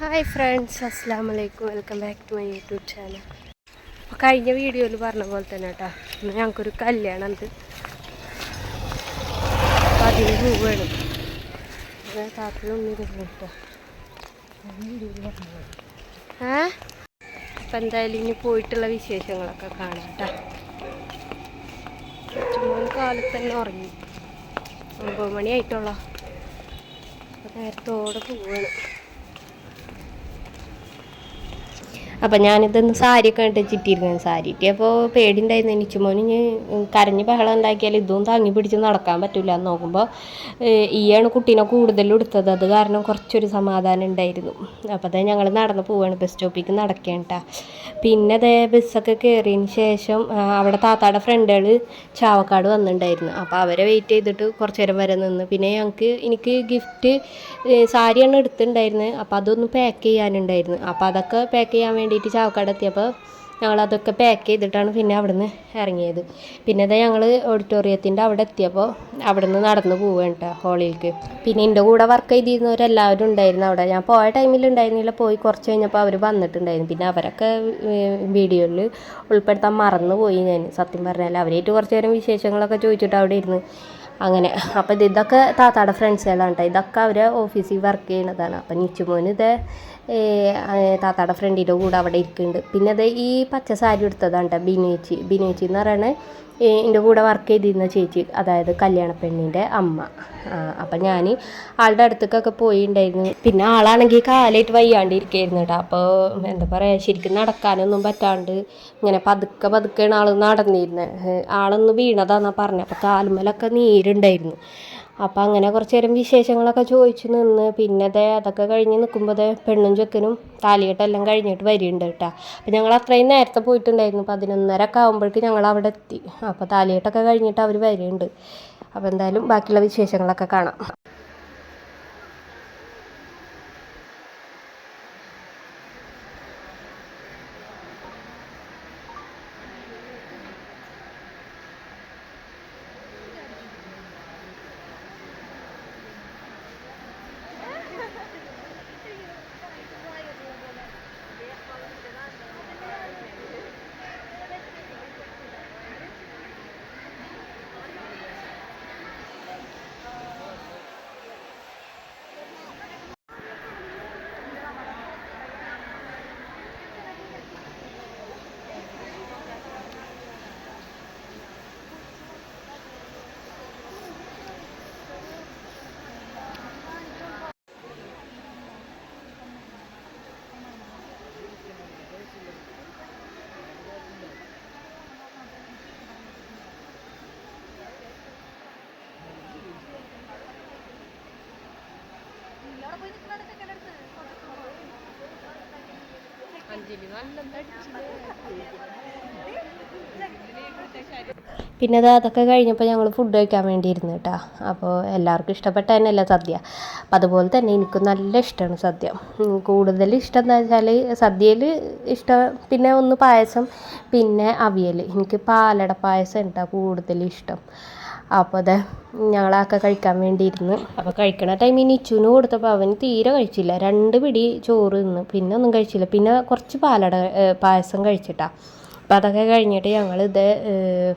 Hi friends അസ്സാം വലൈക്കും welcome back to my YouTube channel അപ്പോൾ കഴിഞ്ഞ വീഡിയോയിൽ പറഞ്ഞ പോലെ തന്നെ കേട്ടോ ഇന്ന് ഞങ്ങൾക്കൊരു കല്യാണം ഉണ്ട് അപ്പം അതിന് പോവുകയാണ് താത്തിലൊന്നും കേട്ടോ ഏ? അപ്പം എന്തായാലും ഇനി പോയിട്ടുള്ള വിശേഷങ്ങളൊക്കെ കാണാം കേട്ടോ ചുമ്മാ കാലത്ത് തന്നെ ഉറങ്ങി. ഒമ്പത് മണിയായിട്ടുള്ള അപ്പം നേരത്തോടെ പോവുകയാണ് അപ്പം ഞാനിതൊന്ന് സാരിയൊക്കെ ഇട്ട് ചിറ്റിയിരുന്നു സാരി അപ്പോൾ പേടിയുണ്ടായിരുന്നു എനിക്ക്. മോന് കരഞ്ഞ് ബഹളം ഉണ്ടാക്കിയാൽ ഇതും താങ്ങി പിടിച്ച് നടക്കാൻ പറ്റില്ല എന്ന് നോക്കുമ്പോൾ ഈയാണ് കുട്ടീനെ കൂടുതലും എടുത്തത്. അത് കാരണം കുറച്ചൊരു സമാധാനം ഉണ്ടായിരുന്നു. അപ്പോൾ അതേ ഞങ്ങൾ നടന്ന് പോവാണ്. ബസ് സ്റ്റോപ്പിലേക്ക് നടക്കേണ്ട പിന്നെ അതേ ബസ്സൊക്കെ കയറിയതിന് ശേഷം അവിടെ താത്താടെ ഫ്രണ്ടുകൾ ചാവക്കാട് വന്നിട്ടുണ്ടായിരുന്നു അപ്പോൾ അവരെ വെയിറ്റ് ചെയ്തിട്ട് കുറച്ച് നേരം വരെ നിന്ന്. പിന്നെ ഞങ്ങൾക്ക് എനിക്ക് ഗിഫ്റ്റ് സാരിയാണ് എടുത്തിട്ടുണ്ടായിരുന്നത് അപ്പോൾ അതൊന്ന് പാക്ക് ചെയ്യാനുണ്ടായിരുന്നു. അപ്പോൾ അതൊക്കെ പാക്ക് ചെയ്യാൻ വേണ്ടിയിട്ട് ചാവക്കാട് എത്തിയപ്പോൾ ഞങ്ങളതൊക്കെ പാക്ക് ചെയ്തിട്ടാണ് പിന്നെ അവിടുന്ന് ഇറങ്ങിയത്. പിന്നെ ഇതാ ഞങ്ങൾ ഓഡിറ്റോറിയത്തിന്റെ അവിടെ എത്തിയപ്പോൾ അവിടുന്ന് നടന്ന് പോവുകയാണ് കേട്ടോ ഹോളിലേക്ക് പിന്നെ എന്റെ കൂടെ വർക്ക് ചെയ്തിരുന്നവരെല്ലാവരും ഉണ്ടായിരുന്നു അവിടെ. ഞാൻ പോയ ടൈമിൽ ഉണ്ടായിരുന്നില്ല. പോയി കുറച്ച് കഴിഞ്ഞപ്പോൾ അവർ വന്നിട്ടുണ്ടായിരുന്നു. പിന്നെ അവരൊക്കെ വീഡിയോയിൽ ഉൾപ്പെടുത്താൻ മറന്നു പോയി ഞാൻ. സത്യം പറഞ്ഞാൽ അവരായിട്ട് കുറച്ച് നേരം വിശേഷങ്ങളൊക്കെ ചോദിച്ചിട്ട് അവിടെ ഇരുന്ന് അങ്ങനെ. അപ്പോൾ ഇത് ഇതൊക്കെ താത്താടെ ഫ്രണ്ട്സുകളാണ് കേട്ടോ ഇതൊക്കെ അവരെ ഓഫീസിൽ വർക്ക് ചെയ്യണതാണ് അപ്പം നിച്ചുമോന് ഇത് താത്താടെ ഫ്രണ്ടിന്റെ കൂടെ അവിടെ ഇരിക്കുന്നുണ്ട്. പിന്നെ അത് ഈ പച്ച സാരി എടുത്തതാണ് കേട്ടോ ബിനേച്ചി. ബിനേച്ചി എന്ന് പറയുന്നത് എന്റെ കൂടെ വർക്ക് ചെയ്തിരുന്ന ചേച്ചി അതായത് കല്യാണ പെണ്ണിന്റെ അമ്മ. അപ്പം ഞാൻ ആളുടെ അടുത്തേക്കൊക്കെ പോയിണ്ടായിരുന്നു. പിന്നെ ആളാണെങ്കിൽ കാലായിട്ട് വയ്യാണ്ടിരിക്കുകയായിരുന്നു കേട്ടോ അപ്പോൾ എന്താ പറയുക ശരിക്കും നടക്കാനൊന്നും പറ്റാണ്ട് ഇങ്ങനെ പതുക്കെ പതുക്കെയാണ് ആൾ നടന്നിരുന്നത് ആളൊന്ന് വീണതാണെന്നാണ് പറഞ്ഞത് അപ്പോൾ കാൽമലൊക്കെ നീരുണ്ടായിരുന്നു. അപ്പോൾ അങ്ങനെ കുറച്ച് നേരം വിശേഷങ്ങളൊക്കെ ചോദിച്ചു നിന്ന് പിന്നെ ദേ അതൊക്കെ കഴിഞ്ഞ് നിൽക്കുമ്പോൾ പെണ്ണും ചെക്കനും താലികെട്ടെല്ലാം കഴിഞ്ഞിട്ട് വരുന്നുണ്ട് കേട്ടോ അപ്പോൾ ഞങ്ങൾ അത്രയും നേരത്തെ പോയിട്ടുണ്ടായിരുന്നു. പതിനൊന്നര ഒക്കെ ആകുമ്പോഴേക്കും ഞങ്ങൾ അവിടെ എത്തി. അപ്പോൾ താലികെട്ടൊക്കെ കഴിഞ്ഞിട്ട് അവർ വരുന്നുണ്ട് അപ്പോൾ എന്തായാലും ബാക്കിയുള്ള വിശേഷങ്ങളൊക്കെ കാണാം. പിന്നെ അത് അതൊക്കെ കഴിഞ്ഞപ്പോൾ ഞങ്ങൾ ഫുഡ് കഴിക്കാൻ വേണ്ടി ഇരുന്നു കേട്ടോ. അപ്പോൾ എല്ലാവർക്കും ഇഷ്ടപ്പെട്ട തന്നെയല്ല സദ്യ. അപ്പം അതുപോലെ തന്നെ എനിക്കും നല്ല ഇഷ്ടമാണ് സദ്യ. കൂടുതൽ ഇഷ്ടം എന്താ വെച്ചാൽ സദ്യയിൽ ഇഷ്ടം പിന്നെ ഒന്ന് പായസം പിന്നെ അവിയൽ എനിക്ക് പാലട പായസം കേട്ടോ കൂടുതൽ ഇഷ്ടം. അപ്പോൾ അത് ഞങ്ങളൊക്കെ കഴിക്കാൻ വേണ്ടി ഇരുന്ന് അപ്പോൾ കഴിക്കണ ടൈമിൽ നിച്ചുവിന് കൊടുത്തപ്പോൾ അവന് തീരെ കഴിച്ചില്ല. രണ്ട് പിടി ചോറ് തിന്ന്. പിന്നെ ഒന്നും കഴിച്ചില്ല. പിന്നെ കുറച്ച് പാലട പായസം കഴിച്ചിട്ടാ. അപ്പോൾ അതൊക്കെ കഴിഞ്ഞിട്ട് ഞങ്ങൾ ഇത്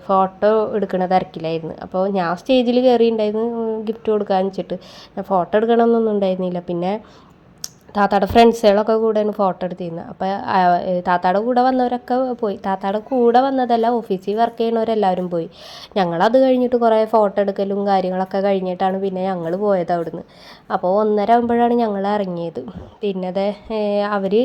ഫോട്ടോ എടുക്കണ തിരക്കിലായിരുന്നു അപ്പോൾ ഞാൻ സ്റ്റേജിൽ കയറി കയറിയിട്ടുണ്ടായിരുന്നു ഗിഫ്റ്റ് കൊടുക്കാൻ വെച്ചിട്ട്. ഞാൻ ഫോട്ടോ എടുക്കണമെന്നൊന്നും ഉണ്ടായിരുന്നില്ല. പിന്നെ താത്താടെ ഫ്രണ്ട്സുകളൊക്കെ കൂടെയാണ് ഫോട്ടോ എടുത്തിരുന്നത് അപ്പോൾ താത്താടെ കൂടെ വന്നവരൊക്കെ പോയി. താത്താടെ കൂടെ വന്നതല്ല ഓഫീസിൽ വർക്ക് ചെയ്യണവരെല്ലാവരും പോയി. ഞങ്ങളത് കഴിഞ്ഞിട്ട് കുറേ ഫോട്ടോ എടുക്കലും കാര്യങ്ങളൊക്കെ കഴിഞ്ഞിട്ടാണ് പിന്നെ ഞങ്ങൾ പോയത് അവിടുന്ന്. അപ്പോൾ ഒന്നര ആകുമ്പോഴാണ് ഞങ്ങൾ ഇറങ്ങിയത്. പിന്നെ അത് അവർ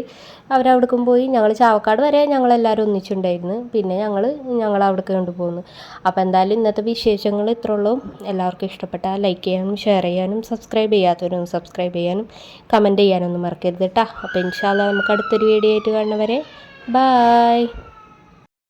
അവരവിടേക്കും പോയി. ഞങ്ങൾ ചാവക്കാട് വരെ ഞങ്ങളെല്ലാവരും ഒന്നിച്ചുണ്ടായിരുന്നു. പിന്നെ ഞങ്ങൾ ഞങ്ങൾ അവിടേക്ക് കൊണ്ടുപോകുന്നു അപ്പോൾ എന്തായാലും ഇന്നത്തെ വിശേഷങ്ങൾ ഇത്രേ ഉള്ളൂ എല്ലാവർക്കും ഇഷ്ടപ്പെട്ടാൽ ലൈക്ക് ചെയ്യാനും ഷെയർ ചെയ്യാനും സബ്സ്ക്രൈബ് ചെയ്യാത്തവരും സബ്സ്ക്രൈബ് ചെയ്യാനും കമന്റ് ചെയ്യാനൊന്നും മറക്കരുത് കേട്ടോ അപ്പോൾ ഇൻഷാല്ല നമുക്ക് അടുത്തൊരു വീഡിയോ ആയിട്ട് കാണുന്നവരെ ബായ്.